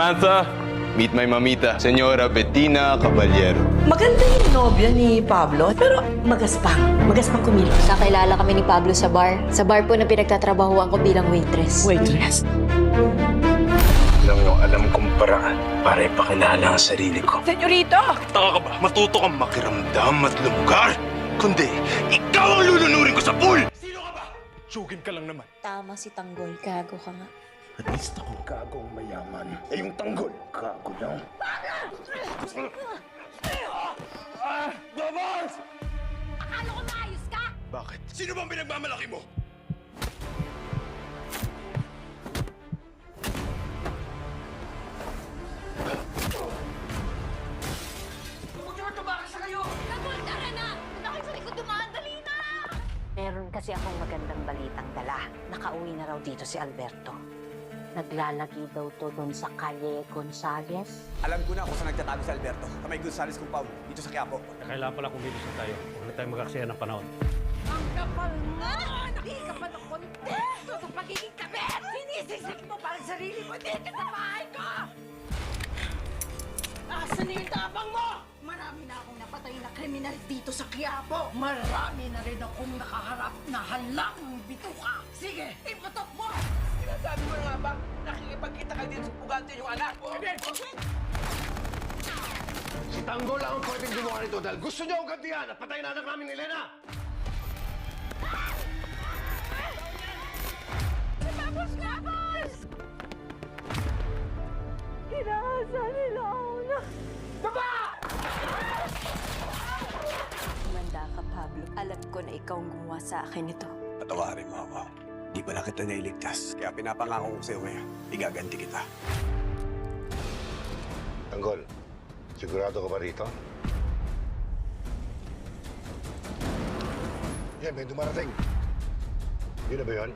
Samantha, meet my mamita, Senora Bettina Caballero. Maganda yung nobya ni Pablo, pero magaspang. Magaspang kumilos. Kakilala kami ni Pablo sa bar. Sa bar po na pinagtatrabahuan ko bilang waitress. Waitress. Alam nyo, alam kong paraan para ipakilala ang sarili ko. Senyorito! Taka ka ba? Matuto kang makiramdam at lumugar? Kundi, ikaw ang lulunurin ko sa pool! Sino ka ba? Sugin ka lang naman. Tama si Tanggol. Gago ka nga. At least ako gagong mayaman. Eh yung tanggol, gago lang. Ah! Akala ko maayos ka? Bakit? Sino bang pinagmamalaki mo? Nagul ka rin na! Nakit sa likod dumaan, dali na! Meron kasi akong magandang balitang dala. Nakauwi na raw dito si Alberto. Naglalagi daw to doon sa Calle Gonzales. Alam ko na kung saan nagtatago si Alberto. Sa may Gonzales compound, dito sa Quiapo. Kailangan pala kumilos na tayo. Huwag na tayo magaksaya ng panahon. Ang kapal nga! Hindi ka pa ng kontento sa pagiging kabit! Sinisisik mo pa ang sarili mo dito sa bahay ko! Asan na yung tabang mo? Marami na akong napatay na kriminal dito sa Quiapo. Marami na rin akong nakaharap na halang bituka. Sige, iputok mo! Pugante yung anak mo? Si Tanggol lang ang pwedeng gumawa nito dahil gusto niya akong gantihan at patayin na anak namin ni Elena! Tapos na, boss! Inaasa nila ako na... Kumanda ka, Pablo. Alam ko na ikaw ang gumawa sa akin ito. Patawarin mo ako. Di pala kita nailigtas. Kaya pinapangako ko sa'yo ngayon, igaganti kita. Tanggol, sigurado ka ba rito? Yan, may dumarating. Yun na ba yun?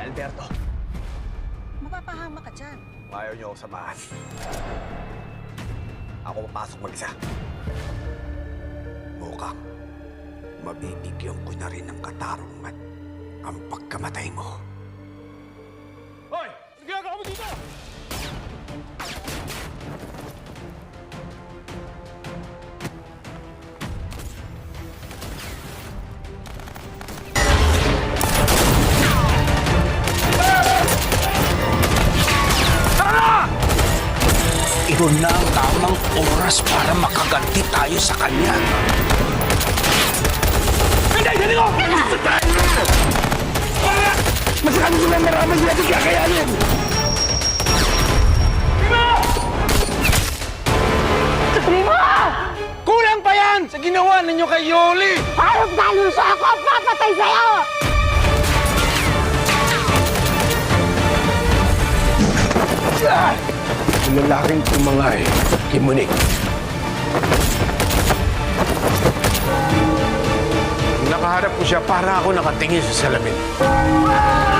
Alberto, Mapapahama ka dyan. kung ayaw niyo ako samahan. Ako papasok mag-isa. Mabibigyan ko na rin ng katarungan ang pagkamatay mo. Hoy! Ano ginagawa mo dito? Ito na ang tamang oras para makaganti tayo sa kanya. Hindi! Hindi ko! Masyado sila marami sila ito kakayanin! Kulang pa yan sa ginawa ninyo kay Yoli! Parang naluso ako! Papatay sa'yo! Yung lalaking tumangay, kimunik. Nakaharap ko siya para ako nakatingin sa salamin.